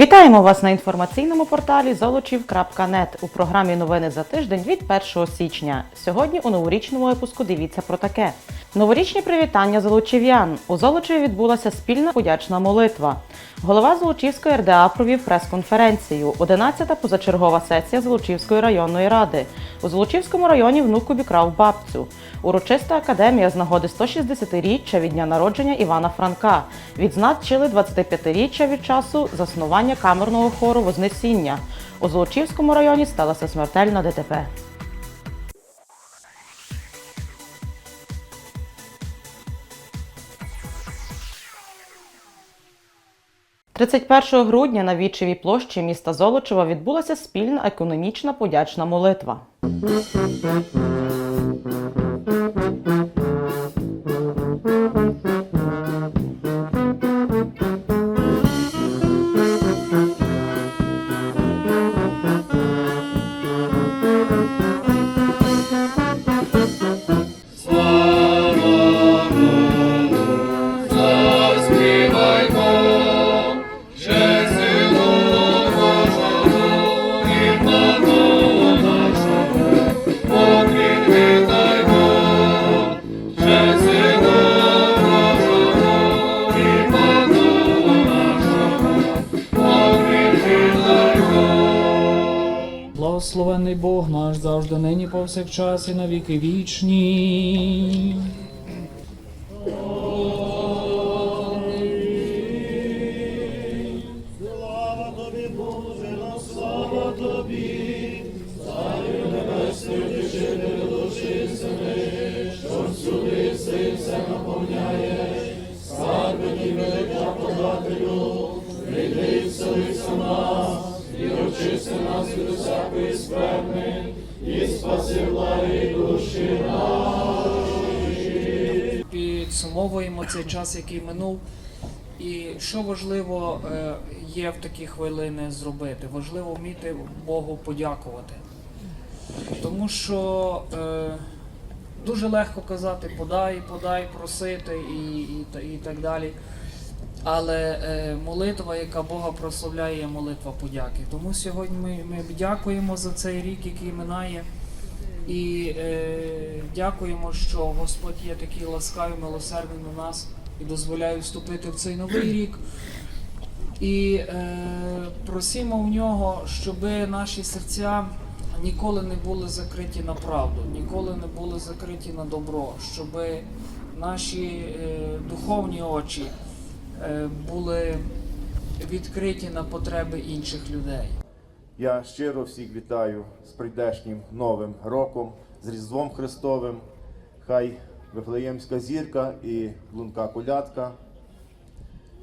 Вітаємо вас на інформаційному порталі золочів.нет у програмі Новини за тиждень від 1 січня. Сьогодні у новорічному випуску дивіться про таке: новорічні привітання золочів'ян. У Золочеві відбулася спільна подячна молитва. Голова Золочівської РДА провів прес-конференцію. 11-та позачергова сесія Золочівської районної ради. У Золочівському районі внук обікрав бабцю. Урочиста академія з нагоди 160-річчя від дня народження Івана Франка. Відзначили 25-річчя від часу заснування камерного хору Вознесіння. У Золочівському районі сталося смертельна ДТП. – 31 грудня на Вічевій площі міста Золочева відбулася спільна економічна подячна молитва. Повсякчас і навіки вічні. Час, який минув. І що важливо е, є в такі хвилини зробити? Важливо вміти Богу подякувати. Тому що е, дуже легко казати подай, подай, просити і, і, і так далі. Але е, молитва, яка Бога прославляє, є молитва подяки. Тому сьогодні ми, ми дякуємо за цей рік, який минає. І е, дякуємо, що Господь є такий ласкавий, милосердний на нас і дозволяє вступити в цей новий рік. І е, просимо в нього, щоб наші серця ніколи не були закриті на правду, ніколи не були закриті на добро, щоб наші е, духовні очі е, були відкриті на потреби інших людей. Я щиро всіх вітаю з прийдешнім новим роком, з Різдвом Христовим. Хай Вифлеємська зірка і лунка колядка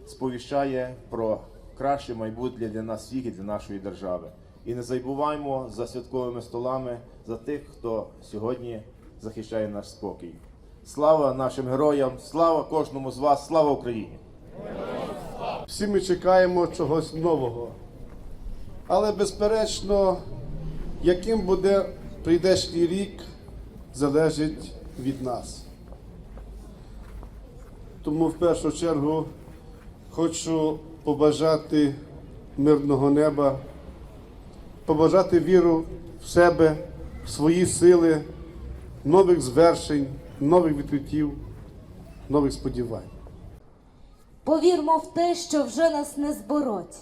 сповіщає про краще майбутнє для нас всіх і для нашої держави. І не забуваймо за святковими столами за тих, хто сьогодні захищає наш спокій. Слава нашим героям, слава кожному з вас, слава Україні! Всі ми чекаємо чогось нового. Але безперечно, яким буде прийдешній рік, залежить від нас. Тому в першу чергу хочу побажати мирного неба, побажати віру в себе, в свої сили, нових звершень, нових відкриттів, нових сподівань. Повірмо в те, що вже нас не збороть,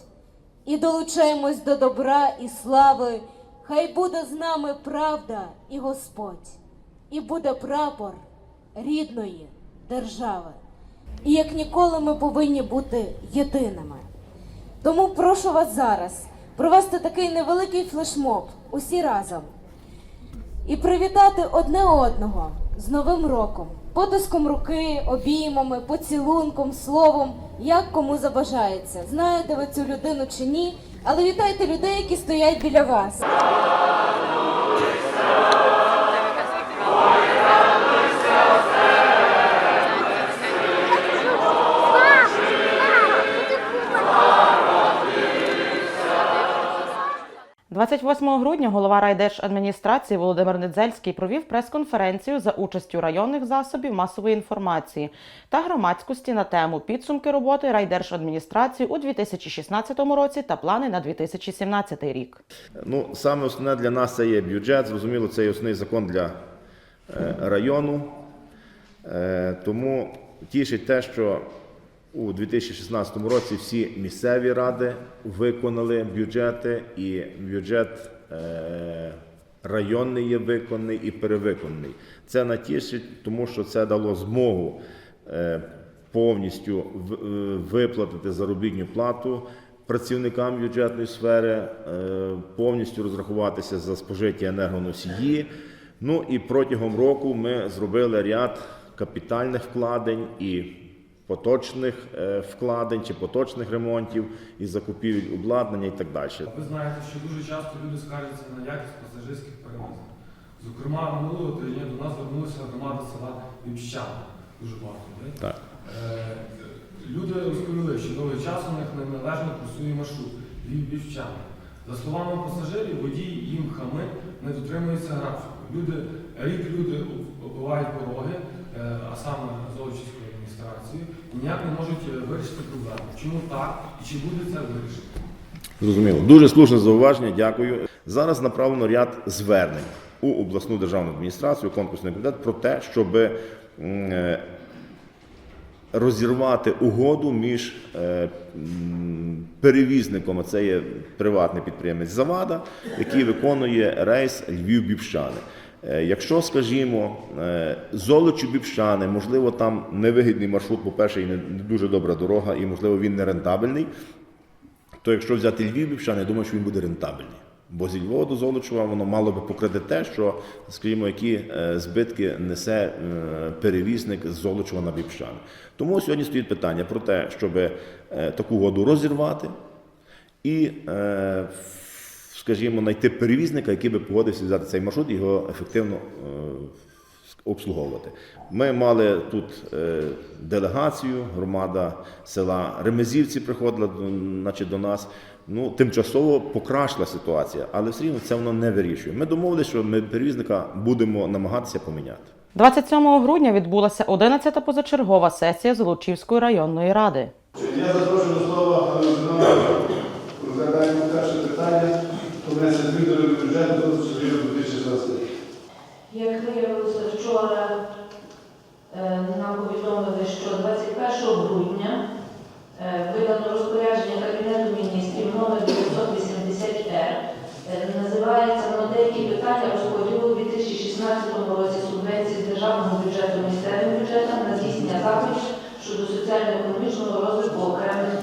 і долучаємось до добра і слави. Хай буде з нами правда і Господь, і буде прапор рідної держави. І як ніколи ми повинні бути єдиними. Тому прошу вас зараз провести такий невеликий флешмоб усі разом і привітати одне одного з Новим роком, потиском руки, обіймами, поцілунком, словом, як кому забажається. Знаєте ви цю людину чи ні, але вітайте людей, які стоять біля вас. 28 грудня голова райдержадміністрації Володимир Недзельський провів прес-конференцію за участю районних засобів масової інформації та громадськості на тему підсумки роботи райдержадміністрації у 2016 році та плани на 2017 рік. Ну, саме основне для нас це є бюджет. Зрозуміло, це є основний закон для е, району. Е, Тому тішить те, що у 2016 році всі місцеві ради виконали бюджети, і бюджет е, районний є виконаний і перевиконаний. Це натішить, тому що це дало змогу е, повністю е, виплатити заробітну плату працівникам бюджетної сфери, повністю розрахуватися за спожиті енергоносії. Ну і протягом року ми зробили ряд капітальних вкладень і поточних е, вкладень чи поточних ремонтів, і закупівель обладнання і так далі. Ви знаєте, що дуже часто люди скаржаться на якість пасажирських перевезень. Зокрема, минулого тижня до нас звернулася громада села Вівчана. Дуже багато. Так. Е, Люди розповіли, що довгий час у них неналежно курсує маршрут Львів-Вівчана. За словами пасажирів, водій їм хамить, не дотримується графіку. Люди, рік люди оббивають пороги, е, а саме Золочівської адміністрації, ніяк не можуть е, вирішити проблему. Чому так і чи буде це вирішено? Зрозуміло. Дуже слушне зауваження, дякую. Зараз направлено ряд звернень у обласну державну адміністрацію, конкурсний комітет про те, щоб е, розірвати угоду між е, перевізником, а це є приватний підприємець Завада, який виконує рейс Львів-Бібщани. Е, Якщо, скажімо, е, золочі Бібщани, можливо, там невигідний маршрут, по-перше, і не дуже добра дорога, і можливо він не рентабельний, то якщо взяти Львів Бівчан, я думаю, що він буде рентабельний. Бо зі Львова до Золочева воно мало би покрити те, що, скажімо, які е, збитки несе перевізник з Золочева на Бівчани. Тому сьогодні стоїть питання про те, щоб таку воду розірвати і, скажімо, знайти перевізника, який би погодився взяти цей маршрут і його ефективно е, обслуговувати. Ми мали тут е, делегацію, громада села Ремезівці приходила до, значить, до нас. Ну, тимчасово покращила ситуація, але все рівно це воно не вирішує. Ми домовилися, що ми перевізника будемо намагатися поміняти. 27 грудня відбулася 11-та позачергова сесія Золочівської районної ради. Я запрошую до слова Галину Розглядаємо перше питання про внесення змін до бюджету до 2016 рік. Як виявилося вчора, е, нам повідомили, що 21 грудня е, видано розпорядження Кабінету міністрів номер 980-Р. Е, Називається «Про деякі питання розподілу у 2016 році субвенцій з державного бюджету місцевим бюджетам на здійснення заходів щодо соціально-економічного розвитку окремих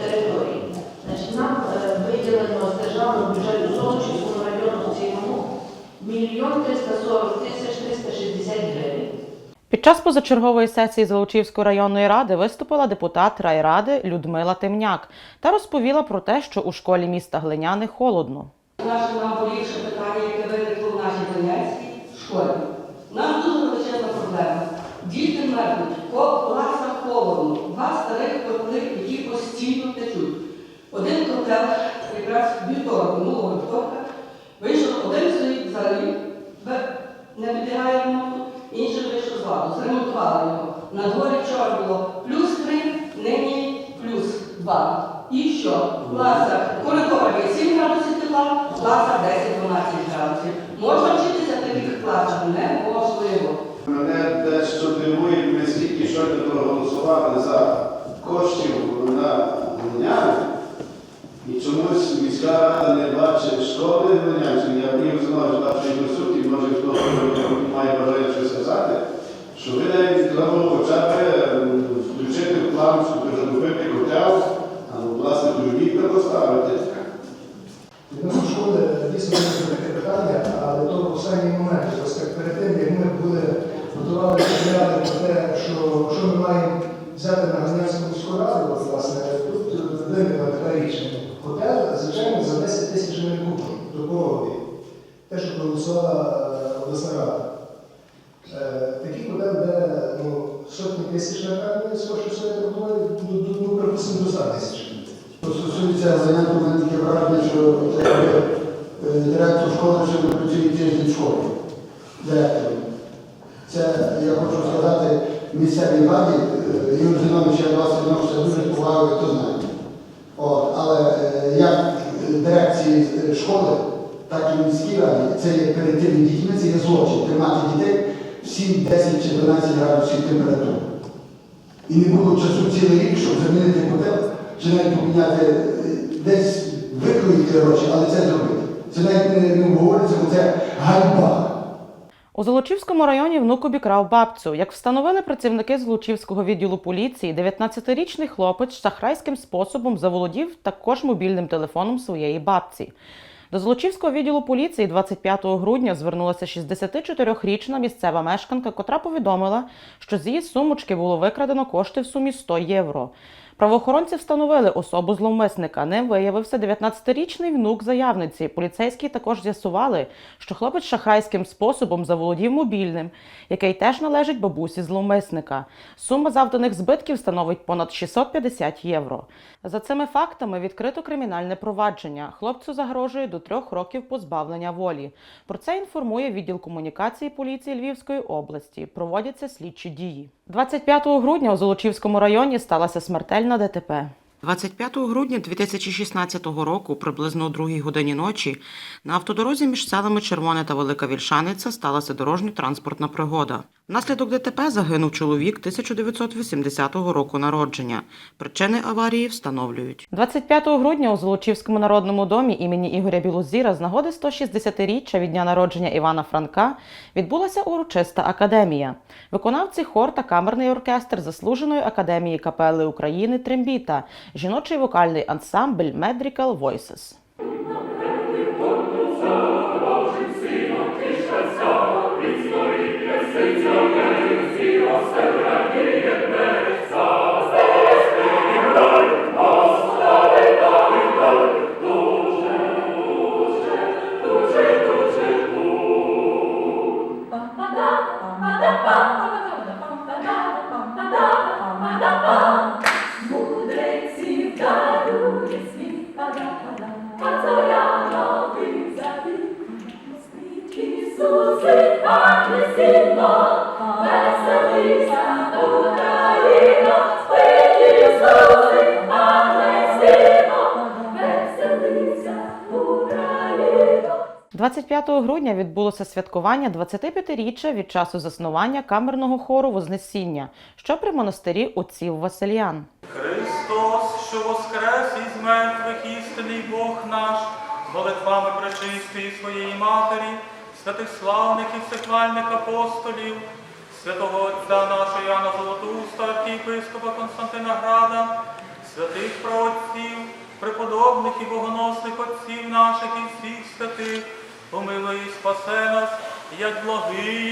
територій. Нам виділено з державного бюджету цілому Мільйон 340 тисяч 360 гривень. Під час позачергової сесії Золочівської районної ради виступила депутат райради Людмила Темняк та розповіла про те, що у школі міста Глиняни холодно. Наше найболіше питання, яке виникло в нашій Донецькій школі. Нам дуже величезна проблема. Діти мерзнуть, по класах холодно, два старих котли, які постійно течуть. Один котел, якраз вівторок, минулого вівторка, вийшов один стоїть взагалі, не ремонту, інший вийшов з ладу, зремонтували його. На дворі вчора було плюс три, нині плюс два. І що? В класах коридорі 7 градусів тепла, в класах 10-12 градусів. Можна вчитися в таких класах? Неможливо. Мене дещо дивує, ми стільки щойно проголосували за коштів чомусь міська не бачить школи Глинянської. Я мені знову ж нашої присутні, може хто має бажання щось сказати, що ви навіть треба б ем, включити в план, щоб закупити котел, а ну, власне вікна поставити. Школи дійсно таке питання, але то в останній момент. Перед тим, як ми були готували матеріали про те, що, що ми маємо взяти на Ганянську міську раду, власне, тут виникла така річ. Звичайно, за 10 тисяч не купимо допомоги. Те, що проголосувала е, обласна рада. Е, Такий готель, де ну, сотні тисяч з що все ну, припустимо, до 100 тисяч. Стосується заняття мене таке враження, що е, директор школи вже не працює тиждень в школі. Директором. Це я хочу сказати місцевій владі, Юрій Зінович, я вас відношуся дуже повагою, хто знає. От, але е, як дирекції школи, так і міській раді, це є перед тими дітьми, це є злочин тримати дітей в 7, 10 чи 12 градусів температури. І не було часу цілий рік, щоб замінити котел, чи навіть поміняти е, десь гроші, але це зробити. Це навіть не, не говориться, бо це ганьба. У Золочівському районі внук обікрав бабцю. Як встановили працівники Золочівського відділу поліції, 19-річний хлопець шахрайським способом заволодів також мобільним телефоном своєї бабці. До Золочівського відділу поліції 25 грудня звернулася 64-річна місцева мешканка, котра повідомила, що з її сумочки було викрадено кошти в сумі 100 євро. Правоохоронці встановили особу зловмисника. Ним виявився 19-річний внук заявниці. Поліцейські також з'ясували, що хлопець шахрайським способом заволодів мобільним, який теж належить бабусі зловмисника. Сума завданих збитків становить понад 650 євро. За цими фактами відкрито кримінальне провадження. Хлопцю загрожує до трьох років позбавлення волі. Про це інформує відділ комунікації поліції Львівської області. Проводяться слідчі дії. 25 грудня у Золочівському районі сталося смертельна ДТП. 25 грудня 2016 року, приблизно о 2 годині ночі, на автодорозі між селами Червоне та Велика Вільшаниця сталася дорожньо-транспортна пригода. Внаслідок ДТП загинув чоловік 1980 року народження. Причини аварії встановлюють. 25 грудня у Золочівському народному домі імені Ігоря Білозіра з нагоди 160-річчя від дня народження Івана Франка відбулася урочиста академія. Виконавці хор та камерний оркестр заслуженої академії капели України Трембіта, жіночий вокальний ансамбль Medrical Voices. 25 грудня відбулося святкування 25-річчя від часу заснування камерного хору Вознесіння, що при монастирі отців Васильян. Христос, що воскрес із мертвих істинний Бог наш, молитвами пречистої своєї Матері, святих славних і всехвальних апостолів, святого Отця нашого Яна Золотуста, архієпископа Константина Града, святих праотців, преподобних і богоносних отців наших і всіх святих, помилуй і спасе нас, як благий.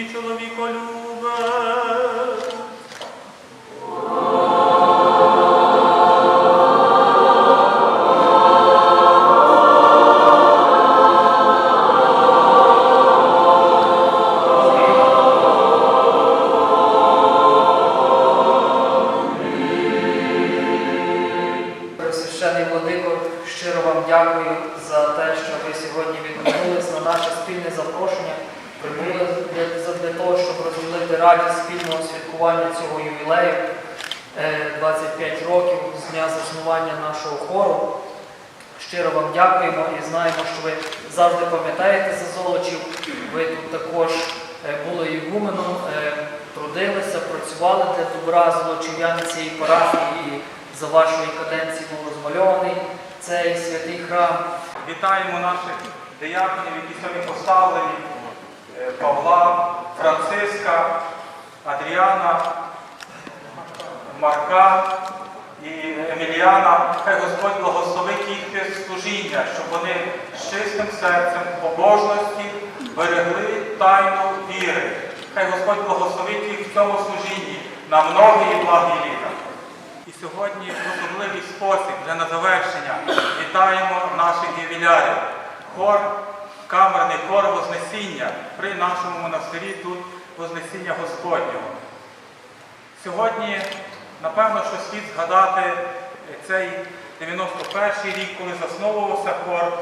Пресвящений святкування цього ювілею е, 25 років з дня заснування нашого хору. Щиро вам дякуємо і знаємо, що ви завжди пам'ятаєте за золочів. Ви тут також е, були ігуменом, е, трудилися, працювали для добра золочів'ян цієї парафії. І за вашої каденції був розмальований цей святий храм. Вітаємо наших дияконів, які сьогодні поставлені, е, Павла, Франциска, Адріана, Марка і Еміліана. Хай Господь благословить їхнє служіння, щоб вони з чистим серцем, побожності берегли тайну віри. Хай Господь благословить їх в цьому служінні на многі і благі літа. І сьогодні в особливий спосіб, вже на завершення, вітаємо наших ювілярів. Хор, камерний хор Вознесіння при нашому монастирі тут Вознесіння Господнього. Сьогодні, напевно, що слід згадати цей 91-й рік, коли засновувався хор.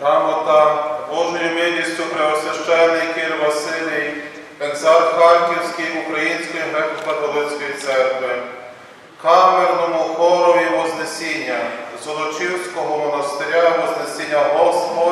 Грамота Божою милістю Кир Василій, екзарх Харківський Української греко-католицької церкви, камерному хорові Вознесіння Золочівського монастиря Вознесіння Господнього,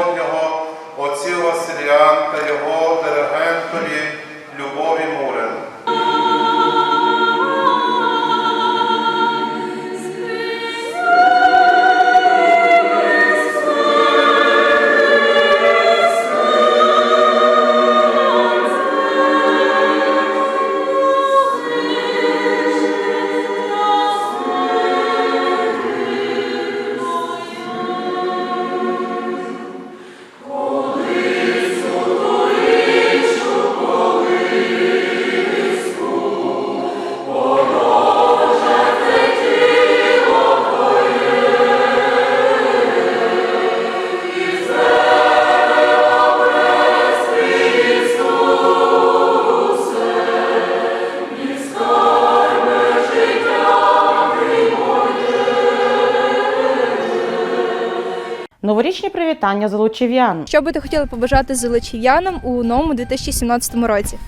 Новорічні привітання золочів'ян. Що би ти хотіла побажати золочів'янам у новому 2017 році?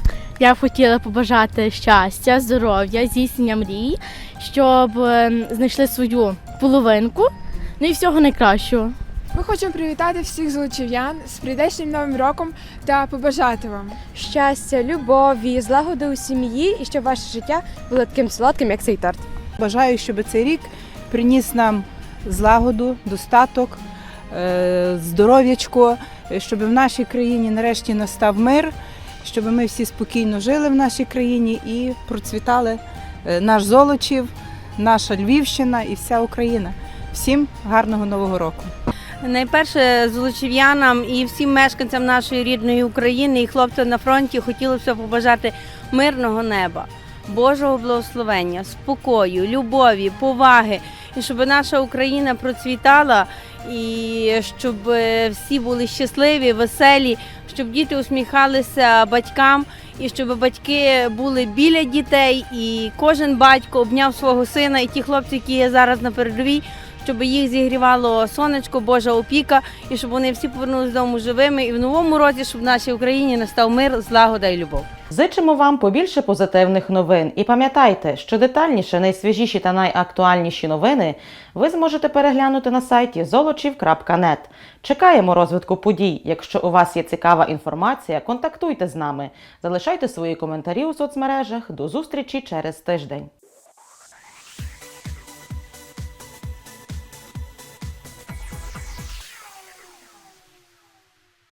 Я б хотіла побажати щастя, здоров'я, здійснення мрій, щоб ем, знайшли свою половинку. Ну і всього найкращого. Ми хочемо привітати всіх золочів'ян з прийдешнім новим роком та побажати вам щастя, любові, злагоди у сім'ї і щоб ваше життя було таким солодким, як цей торт. Бажаю, щоб цей рік приніс нам злагоду, достаток, здоров'ячко, е, щоб в нашій країні нарешті настав мир, щоб ми всі спокійно жили в нашій країні і процвітали е, наш Золочів, наша Львівщина і вся Україна. Всім гарного нового року! Найперше золочів'янам і всім мешканцям нашої рідної України і хлопцям на фронті хотілося побажати мирного неба, Божого благословення, спокою, любові, поваги, і щоб наша Україна процвітала, і щоб всі були щасливі, веселі, щоб діти усміхалися батькам, і щоб батьки були біля дітей, і кожен батько обняв свого сина, і ті хлопці, які є зараз на передовій, щоб їх зігрівало сонечко, Божа опіка, і щоб вони всі повернулися додому живими. І в новому році, щоб в нашій Україні настав мир, злагода і любов. Зичимо вам побільше позитивних новин і пам'ятайте, що детальніше, найсвіжіші та найактуальніші новини ви зможете переглянути на сайті золочів.нет. Чекаємо розвитку подій. Якщо у вас є цікава інформація, контактуйте з нами, залишайте свої коментарі у соцмережах. До зустрічі через тиждень.